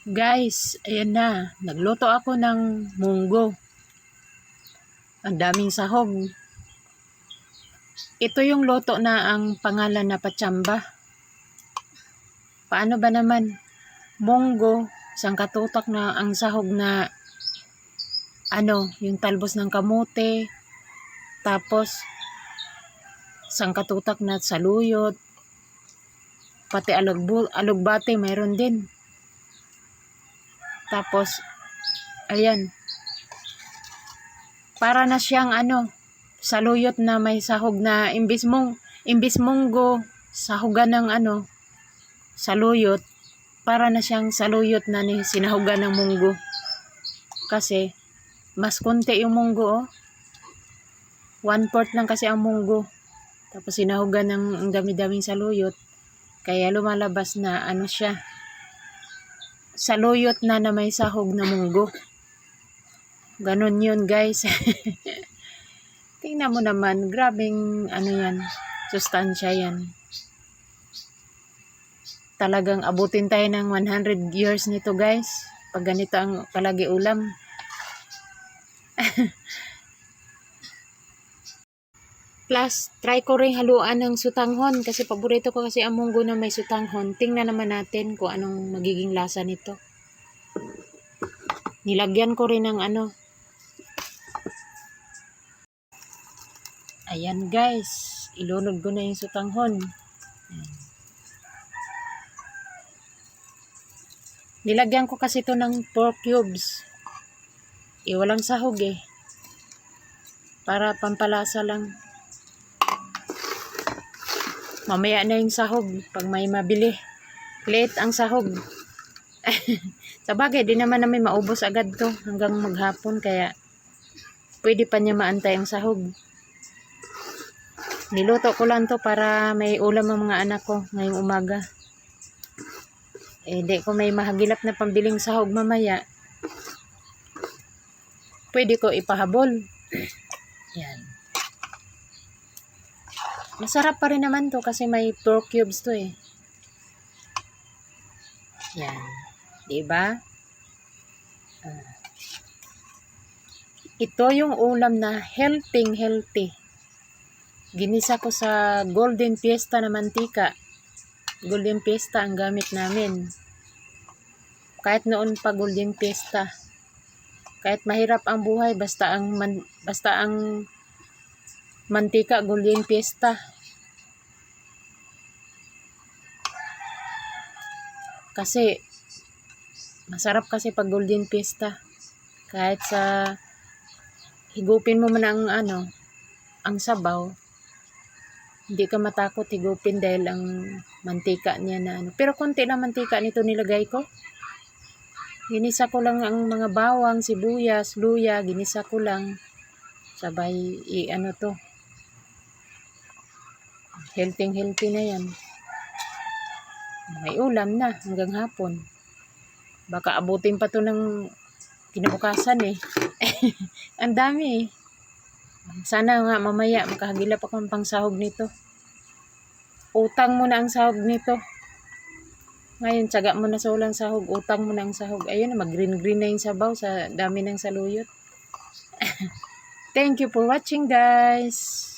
Guys, ayan na. Nagluto ako ng munggo. Ang daming sahog. Ito yung luto na ang pangalan na patsamba. Paano ba naman? Munggo, isang katutak na ang sahog na ano, yung talbos ng kamote. Tapos, isang katutak na saluyot. Pati alugbul, alugbate, mayroon din. Tapos, ayan. Para na siyang ano, saluyot na may sahog na imbis mong, imbis munggo, sahugan ng ano, saluyot, para na siyang saluyot na ni sinahugan ng munggo. Kasi, mas konti yung munggo, oh. One fourth lang kasi ang munggo. Tapos sinahugan ng dami-daming saluyot. Kaya lumalabas na ano siya, saluyot na na may sahog na munggo. Ganon yun guys. Tingnan mo naman, grabing ano yan, sustansya yan. Talagang abutin tayo ng 100 years nito guys. Pag ganito ang palagi ulam. Plus, try ko rin haluan ng sutanghon kasi paborito ko kasi ang na may sutanghon. Tingnan naman natin kung anong magiging lasa nito. Nilagyan ko rin ng ano. Ayan guys, ilunod ko na yung sutanghon. Nilagyan ko kasi ito ng pork cubes. Eh, walang sahog eh. Para pampalasa lang. Mamaya na yung sahog pag may mabili. Late ang sahog. Sa bagay, di naman namin maubos agad to hanggang maghapon kaya pwede pa niya maantay ang sahog. Niluto ko lang to para may ulam ang mga anak ko ngayong umaga. Eh, di ko may mahagilap na pambiling sahog mamaya. Pwede ko ipahabol. Yan. Masarap pa rin naman to kasi may pork cubes to eh. Yan. Diba? Ah. Ito yung ulam na healthy healthy. Ginisa ko sa Golden Fiesta na mantika. Golden Fiesta ang gamit namin. Kahit noon pa Golden Fiesta. Kahit mahirap ang buhay basta ang man, basta ang mantika Golden Fiesta. Kasi masarap kasi pag Golden Fiesta. Kahit sa higupin mo man ang ano, ang sabaw, hindi ka matakot higupin dahil ang mantika niya na ano. Pero konti lang mantika nito nilagay ko. Ginisa ko lang ang mga bawang, sibuyas, luya, ginisa ko lang. Sabay, i ano to. Healthy healthy na yan. May ulam na hanggang hapon. Baka abutin pa to ng kinabukasan eh. ang dami eh. Sana nga mamaya makahagilap ako ng pangsahog nito. Utang mo na ang sahog nito. Ngayon, tsaga mo na sa ulang sahog. Utang mo na ang sahog. Ayun, mag-green-green na yung sabaw sa dami ng saluyot. Thank you for watching, guys.